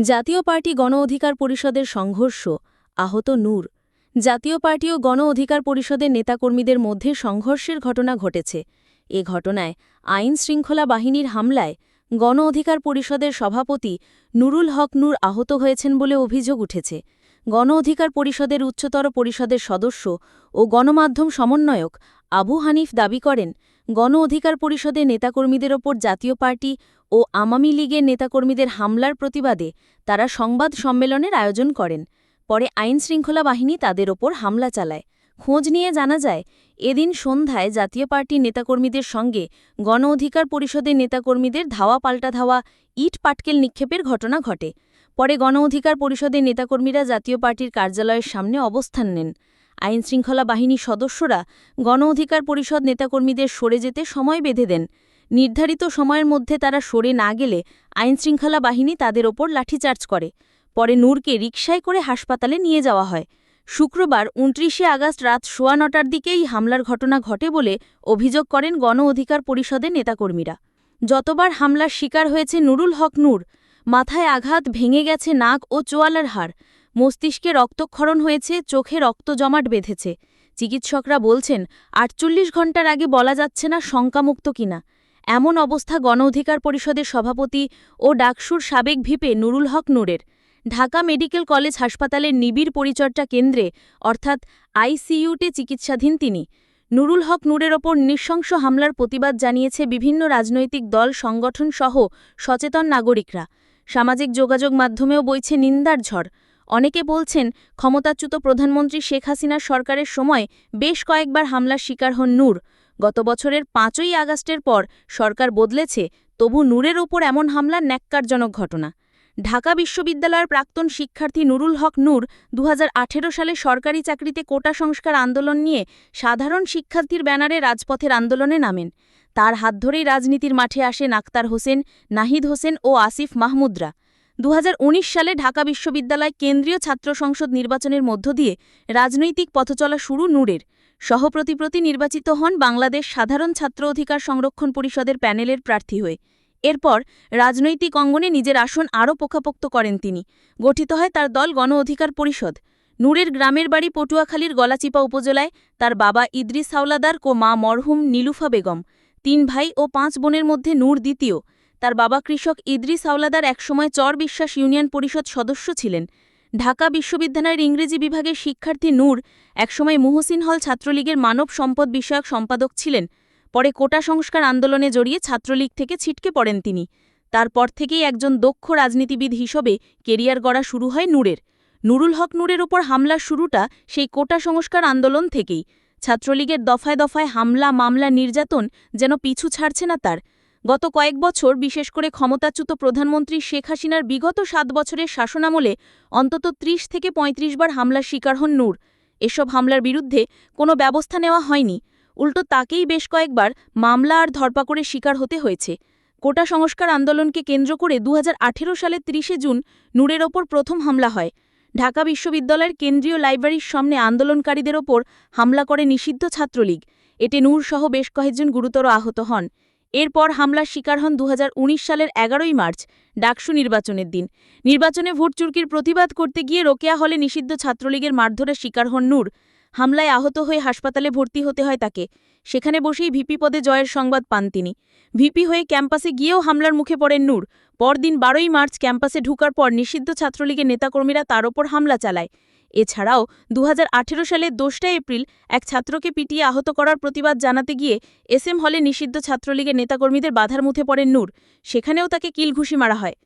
জাতীয় পার্টি গণ অধিকার পরিষদের সংঘর্ষ, আহত নূর। জাতীয় পার্টি ও গণ অধিকার পরিষদের নেতাকর্মীদের মধ্যে সংঘর্ষের ঘটনা ঘটেছে। এ ঘটনায় আইন শৃঙ্খলা বাহিনীর হামলায় গণ অধিকার পরিষদের সভাপতি নুরুল হক নূর আহত হয়েছেন বলে অভিযোগ উঠেছে। গণ অধিকার পরিষদের উচ্চতর পরিষদের সদস্য ও গণমাধ্যম সমন্বয়ক আবু হানিফ দাবি করেন, গণ অধিকার পরিষদের নেতাকর্মীদের ওপর জাতীয় পার্টি ও আওয়ামী লীগের নেতাকর্মীদের হামলার প্রতিবাদে তারা সংবাদ সম্মেলনের আয়োজন করেন। পরে আইন শৃঙ্খলা বাহিনী তাদের ওপর হামলা চালায়। খোঁজ নিয়ে জানা যায়, এদিন সন্ধ্যায় জাতীয় পার্টির নেতাকর্মীদের সঙ্গে গণ অধিকার পরিষদের নেতাকর্মীদের ধাওয়া পাল্টা ধাওয়া, ইট পাটকেল নিক্ষেপের ঘটনা ঘটে। পরে গণ অধিকার পরিষদের নেতাকর্মীরা জাতীয় পার্টির কার্যালয়ের সামনে অবস্থান নেন। আইনশৃঙ্খলা বাহিনীর সদস্যরা গণ অধিকার পরিষদ নেতাকর্মীদের সরে যেতে সময় বেঁধে দেন। নির্ধারিত সময়ের মধ্যে তারা সরে না গেলে আইনশৃঙ্খলা বাহিনী তাদের ওপর লাঠিচার্জ করে। পরে নূরকে রিকশায় করে হাসপাতালে নিয়ে যাওয়া হয়। শুক্রবার উনত্রিশে আগস্ট রাত সোয়া নটার দিকেই হামলার ঘটনা ঘটে বলে অভিযোগ করেন গণ অধিকার পরিষদের নেতাকর্মীরা। যতবার হামলার শিকার হয়েছে নুরুল হক নূর, মাথায় আঘাত ভেঙে গেছে নাক ও চোয়ালার হাড়, মস্তিষ্কে রক্তক্ষরণ হয়েছে, চোখে রক্ত জমাট বেঁধেছে। চিকিৎসকরা বলছেন, আটচল্লিশ ঘণ্টার আগে বলা যাচ্ছে না শঙ্কামুক্ত কিনা। এমন অবস্থা গণ অধিকার পরিষদের সভাপতি ও ডাকসুর সাবেক ভিপে নুরুল হক নূরের। ঢাকা মেডিকেল কলেজ হাসপাতালের নিবিড় পরিচর্যা কেন্দ্রে, অর্থাৎ আইসিইউতে চিকিৎসাধীন তিনি। নুরুল হক নূরের ওপর নৃশংস হামলার প্রতিবাদ জানিয়েছে বিভিন্ন রাজনৈতিক দল, সংগঠন সহ সচেতন নাগরিকরা। সামাজিক যোগাযোগ মাধ্যমেও বইছে নিন্দার ঝড়। অনেকে বলছেন ক্ষমতাচ্যুত প্রধানমন্ত্রী শেখ হাসিনার সরকারের সময় বেশ কয়েকবার হামলার শিকার হন নূর। গত বছরের পাঁচই আগস্টের পর সরকার বদলেছে তবু নূরের ওপর এমন হামলা ন্যাক্কারজনক ঘটনা। ঢাকা বিশ্ববিদ্যালয়ের প্রাক্তন শিক্ষার্থী নুরুল হক নূর দুহাজার আঠেরো সালে সরকারি চাকরিতে কোটা সংস্কার আন্দোলন নিয়ে সাধারণ শিক্ষার্থীর ব্যানারে রাজপথের আন্দোলনে নামেন। তার হাত ধরেই রাজনীতির মাঠে আসেন আক্তার হোসেন, নাহিদ হোসেন ও আসিফ মাহমুদরা। দু হাজার উনিশ সালে ঢাকা বিশ্ববিদ্যালয় কেন্দ্রীয় ছাত্র সংসদ নির্বাচনের মধ্য দিয়ে রাজনৈতিক পথচলা শুরু নূরের। সহপ্রতিপ্রতি নির্বাচিত হন বাংলাদেশ সাধারণ ছাত্র অধিকার সংরক্ষণ পরিষদের প্যানেলের প্রার্থী হয়ে। এরপর রাজনৈতিক অঙ্গনে নিজের আসন আরও পোকাপোক্ত করেন তিনি। গঠিত হয় তার দল গণ অধিকার পরিষদ। নূরের গ্রামের বাড়ি পটুয়াখালীর গলাচিপা উপজেলায় তার বাবা ইদ্রিস হাওলাদার ও মা মরহুম নীলুফা বেগম। তিন ভাই ও পাঁচ বোনের মধ্যে নূর দ্বিতীয়। তার বাবা কৃষক ইদ্রিস হাওলাদার একসময় চর বিশ্বাস ইউনিয়ন পরিষদ সদস্য ছিলেন। ঢাকা বিশ্ববিদ্যালয়ের ইংরেজি বিভাগের শিক্ষার্থী নূর একসময় মুহসিন হল ছাত্রলীগের মানব সম্পদ বিষয়ক সম্পাদক ছিলেন। পরে কোটা সংস্কার আন্দোলনে জড়িয়ে ছাত্রলীগ থেকে ছিটকে পড়েন তিনি। তারপর থেকেই একজন দক্ষ রাজনীতিবিদ হিসেবে কেরিয়ার গড়া শুরু হয় নূরের। নুরুল হক নূরের ওপর হামলার শুরুটা সেই কোটা সংস্কার আন্দোলন থেকেই। ছাত্রলীগের দফায় দফায় হামলা, মামলা, নির্যাতন যেন পিছু ছাড়ছে না তার। গত কয়েক বছর বিশেষ করে ক্ষমতাচ্যুত প্রধানমন্ত্রী শেখ হাসিনার বিগত সাত বছরের শাসনামলে অন্তত ৩০ থেকে ৩৫ বার হামলার শিকার হন নূর। এসব হামলার বিরুদ্ধে কোনো ব্যবস্থা নেওয়া হয়নি। উল্টো তাকেই বেশ কয়েকবার মামলা আর ধরপাকড়ের শিকার হতে হয়েছে। কোটা সংস্কার আন্দোলনকে কেন্দ্র করে দু হাজার আঠেরো সালের ৩০শে জুন নূরের ওপর প্রথম হামলা হয়। ঢাকা বিশ্ববিদ্যালয়ের কেন্দ্রীয় লাইব্রেরির সামনে আন্দোলনকারীদের ওপর হামলা করে নিষিদ্ধ ছাত্রলীগ। এতে নূরসহ বেশ কয়েকজন গুরুতর আহত হন। এরপর হামলার শিকার হন দু হাজার উনিশ সালের এগারোই মার্চ, ডাকসু নির্বাচনের দিন। নির্বাচনে ভোট চুরকির প্রতিবাদ করতে গিয়ে রোকেয়া হলে নিষিদ্ধ ছাত্রলীগের মারধরের শিকার হন নূর। হামলায় আহত হয়ে হাসপাতালে ভর্তি হতে হয় তাকে। সেখানে বসেই ভিপি পদে জয়ের সংবাদ পান তিনি। ভিপি হয়ে ক্যাম্পাসে গিয়েও হামলার মুখে পড়েন নূর। পরদিন বারোই মার্চ ক্যাম্পাসে ঢুকার পর নিষিদ্ধ ছাত্রলীগের নেতাকর্মীরা তার ওপর হামলা চালায়। এছাড়াও দু সালের দোসরা এপ্রিল এক ছাত্রকে পিটিয়ে আহত করার প্রতিবাদ জানাতে গিয়ে এস এম হলে নিষিদ্ধ ছাত্রলীগের নেতাকর্মীদের বাধার মুখে পড়েন নূর। সেখানেও তাকে কিলঘুষি মারা হয়।